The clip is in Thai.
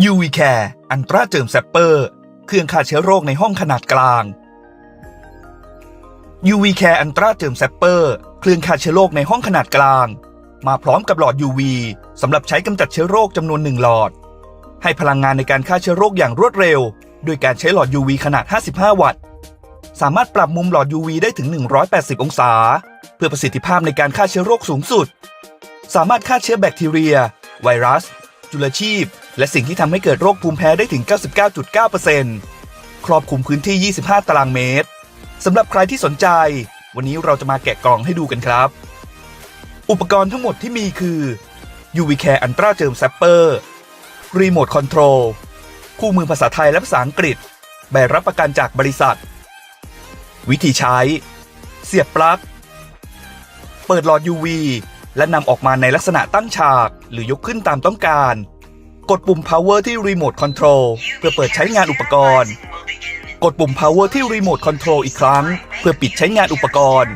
UV Care อันตราเจิมแซปเปอร์ เครื่องฆ่าเชื้อโรคในห้องขนาดกลาง UV Care อันตราเจิมแซปเปอร์ เครื่องฆ่าเชื้อโรคในห้องขนาดกลาง มาพร้อมกับหลอด UV สำหรับใช้กำจัดเชื้อโรคจำนวนหนึ่งหลอด ให้พลังงานในการฆ่าเชื้อโรคอย่างรวดเร็วด้วยการใช้หลอด UV ขนาด 55 วัตต์ สามารถปรับมุมหลอด UV ได้ถึง 180 องศา เพื่อประสิทธิภาพในการฆ่าเชื้อโรคสูงสุด สามารถฆ่าเชื้อแบคทีเรีย ไวรัส จุลชีพ และสิ่งที่ทำให้เกิดโรคภูมิแพ้ได้ถึง 99.9%ครอบคลุมพื้นที่ 25 ตารางเมตรสำหรับใครที่สนใจ วันนี้เราจะมาแกะกล่องให้ดูกันครับ อุปกรณ์ทั้งหมดที่มีคือ UV Care Ultra Germ Zapper รีโมทคอนโทรลคู่มือภาษาไทยและภาษาอังกฤษ ใบรับประกันจากบริษัท วิธีใช้ เสียบปลั๊ก เปิดหลอด UV และนำออกมาในลักษณะตั้งฉากหรือยกขึ้นตามต้องการ ดปุ่ม power ที่รีโมทคอนโทรลเพื่อเปิดใช้งานอุปกรณ์ กดปุ่ม power ที่รีโมทคอนโทรลอีกครั้ง เพื่อปิดใช้งานอุปกรณ์